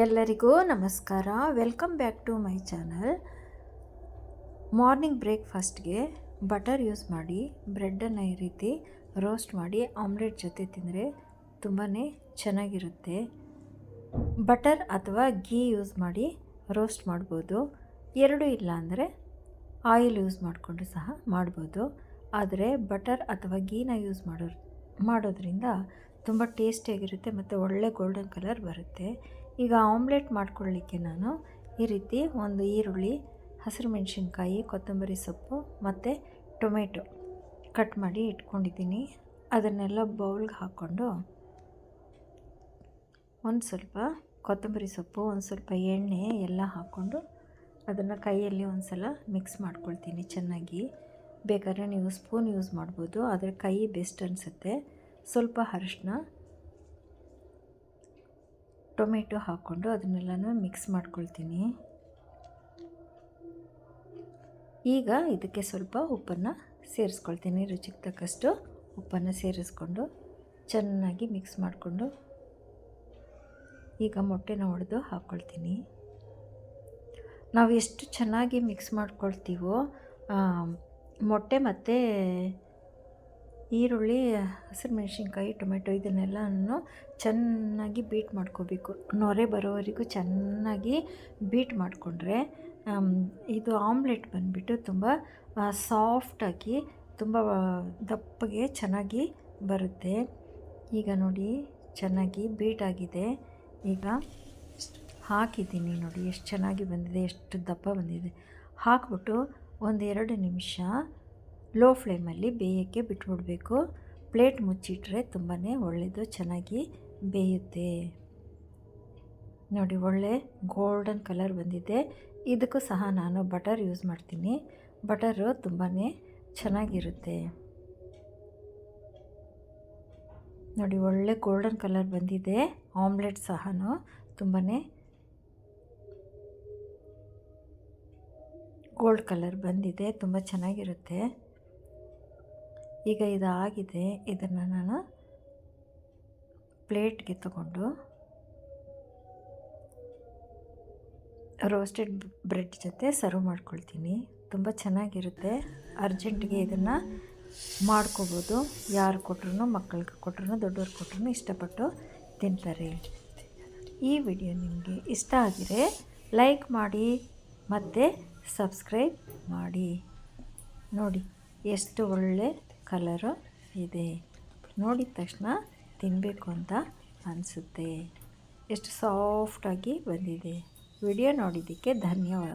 ಎಲ್ಲರಿಗೂ ನಮಸ್ಕಾರ. Welcome back to my channel morning ಬ್ರೇಕ್ಫಾಸ್ಟ್ಗೆ butter use ಮಾಡಿ ಬ್ರೆಡ್ಡನ್ನು ಈ ರೀತಿ ರೋಸ್ಟ್ ಮಾಡಿ ಆಮ್ಲೆಟ್ ಜೊತೆ ತಿಂದರೆ ತುಂಬಾ ಚೆನ್ನಾಗಿರುತ್ತೆ. ಬಟರ್ ಅಥವಾ ಗೀ ಯೂಸ್ ಮಾಡಿ ರೋಸ್ಟ್ ಮಾಡ್ಬೋದು. ಎರಡೂ ಇಲ್ಲ ಅಂದರೆ ಆಯಿಲ್ ಯೂಸ್ ಮಾಡಿಕೊಂಡು ಸಹ ಮಾಡ್ಬೋದು. ಆದರೆ ಬಟರ್ ಅಥವಾ ಗೀನ ಯೂಸ್ ಮಾಡೋ ಮಾಡೋದ್ರಿಂದ ತುಂಬ ಟೇಸ್ಟಿಯಾಗಿರುತ್ತೆ ಮತ್ತು ಒಳ್ಳೆ ಗೋಲ್ಡನ್ ಕಲರ್ ಬರುತ್ತೆ. ಈಗ ಆಮ್ಲೆಟ್ ಮಾಡ್ಕೊಳ್ಳಿಕ್ಕೆ ನಾನು ಈ ರೀತಿ ಒಂದು ಈರುಳ್ಳಿ, ಹಸಿರು ಮೆಣಸಿನ್ಕಾಯಿ, ಕೊತ್ತಂಬರಿ ಸೊಪ್ಪು ಮತ್ತು ಟೊಮೆಟೊ ಕಟ್ ಮಾಡಿ ಇಟ್ಕೊಂಡಿದ್ದೀನಿ. ಅದನ್ನೆಲ್ಲ ಬೌಲ್ಗೆ ಹಾಕ್ಕೊಂಡು ಒಂದು ಸ್ವಲ್ಪ ಕೊತ್ತಂಬರಿ ಸೊಪ್ಪು, ಒಂದು ಸ್ವಲ್ಪ ಎಣ್ಣೆ ಎಲ್ಲ ಹಾಕ್ಕೊಂಡು ಅದನ್ನು ಕೈಯಲ್ಲಿ ಒಂದು ಸಲ ಮಿಕ್ಸ್ ಮಾಡ್ಕೊಳ್ತೀನಿ ಚೆನ್ನಾಗಿ. ಬೇಕಾದ್ರೆ ನೀವು ಸ್ಪೂನ್ ಯೂಸ್ ಮಾಡ್ಬೋದು, ಆದರೆ ಕೈ ಬೆಸ್ಟ್ ಅನಿಸುತ್ತೆ. ಸ್ವಲ್ಪ ಅರಿಶಿನ ಟೊಮೆಟೊ ಹಾಕ್ಕೊಂಡು ಅದನ್ನೆಲ್ಲನೂ ಮಿಕ್ಸ್ ಮಾಡ್ಕೊಳ್ತೀನಿ. ಈಗ ಇದಕ್ಕೆ ಸ್ವಲ್ಪ ಉಪ್ಪನ್ನು ಸೇರಿಸ್ಕೊಳ್ತೀನಿ, ರುಚಿಗೆ ತಕ್ಕಷ್ಟು ಉಪ್ಪನ್ನು ಸೇರಿಸ್ಕೊಂಡು ಚೆನ್ನಾಗಿ ಮಿಕ್ಸ್ ಮಾಡಿಕೊಂಡು ಈಗ ಮೊಟ್ಟೆನ ಹೊಡೆದು ಹಾಕ್ಕೊಳ್ತೀನಿ ನಾವು ಎಷ್ಟು ಚೆನ್ನಾಗಿ ಮಿಕ್ಸ್ ಮಾಡ್ಕೊಳ್ತೀವೋ ಮೊಟ್ಟೆ ಮತ್ತು ಈರುಳ್ಳಿ, ಹಸಿರು ಮೆಣಸಿನ್ಕಾಯಿ, ಟೊಮೆಟೊ ಇದನ್ನೆಲ್ಲನೂ ಚೆನ್ನಾಗಿ ಬೀಟ್ ಮಾಡ್ಕೋಬೇಕು. ನೊರೆ ಬರೋವರೆಗೂ ಚೆನ್ನಾಗಿ ಬೀಟ್ ಮಾಡಿಕೊಂಡ್ರೆ ಇದು ಆಮ್ಲೆಟ್ ಬಂದುಬಿಟ್ಟು ತುಂಬ ಸಾಫ್ಟಾಗಿ ತುಂಬ ದಪ್ಪಗೆ ಚೆನ್ನಾಗಿ ಬರುತ್ತೆ. ಈಗ ನೋಡಿ, ಚೆನ್ನಾಗಿ ಬೀಟ್ ಆಗಿದೆ. ಈಗ ಹಾಕಿದ್ದೀನಿ ನೋಡಿ, ಎಷ್ಟು ಚೆನ್ನಾಗಿ ಬಂದಿದೆ, ಎಷ್ಟು ದಪ್ಪ ಬಂದಿದೆ. ಹಾಕ್ಬಿಟ್ಟು ಒಂದೆರಡು ನಿಮಿಷ ಲೋ ಫ್ಲೇಮಲ್ಲಿ ಬೇಯೋಕ್ಕೆ ಬಿಟ್ಬಿಡಬೇಕು. ಪ್ಲೇಟ್ ಮುಚ್ಚಿಟ್ರೆ ತುಂಬಾ ಒಳ್ಳೆಯದು ಚೆನ್ನಾಗಿ ಬೇಯುತ್ತೆ. ನೋಡಿ, ಒಳ್ಳೆ ಗೋಲ್ಡನ್ ಕಲರ್ ಬಂದಿದೆ. ಇದಕ್ಕೂ ಸಹ ನಾನು ಬಟರ್ ಯೂಸ್ ಮಾಡ್ತೀನಿ. ಬಟರು ತುಂಬಾ ಚೆನ್ನಾಗಿರುತ್ತೆ. ನೋಡಿ, ಒಳ್ಳೆ ಗೋಲ್ಡನ್ ಕಲರ್ ಬಂದಿದೆ. ಆಮ್ಲೆಟ್ ಸಹ ತುಂಬಾ ಗೋಲ್ಡ್ ಕಲರ್ ಬಂದಿದೆ. ತುಂಬ ಚೆನ್ನಾಗಿರುತ್ತೆ. ಈಗ ಇದಾಗಿದೆ. ಇದನ್ನು ನಾನು ಪ್ಲೇಟ್ಗೆ ತಗೊಂಡು ರೋಸ್ಟೆಡ್ ಬ್ರೆಡ್ ಜೊತೆ ಸರ್ವ್ ಮಾಡ್ಕೊಳ್ತೀನಿ. ತುಂಬ ಚೆನ್ನಾಗಿರುತ್ತೆ. ಅರ್ಜೆಂಟ್ಗೆ ಇದನ್ನು ಮಾಡ್ಕೋಬೋದು. ಯಾರು ಕೊಟ್ರು ಮಕ್ಕಳಿಗೆ ಕೊಟ್ರು ದೊಡ್ಡವ್ರಿಗೆ ಕೊಟ್ರು ಇಷ್ಟಪಟ್ಟು ತಿಂತಾರೆ ಈ ವಿಡಿಯೋ ನಿಮಗೆ ಇಷ್ಟ ಆಗಿದೆ ಲೈಕ್ ಮಾಡಿ ಮತ್ತು ಸಬ್ಸ್ಕ್ರೈಬ್ ಮಾಡಿ. ನೋಡಿ, ಎಷ್ಟು ಒಳ್ಳೆ ಕಲರು ಇದೆ. ನೋಡಿದ ತಕ್ಷಣ ತಿನ್ನಬೇಕು ಅಂತ ಅನಿಸುತ್ತೆ. ಎಷ್ಟು ಸಾಫ್ಟಾಗಿ ಬಂದಿದೆ. ವಿಡಿಯೋ ನೋಡಿದ್ದಕ್ಕೆ ಧನ್ಯವಾದ.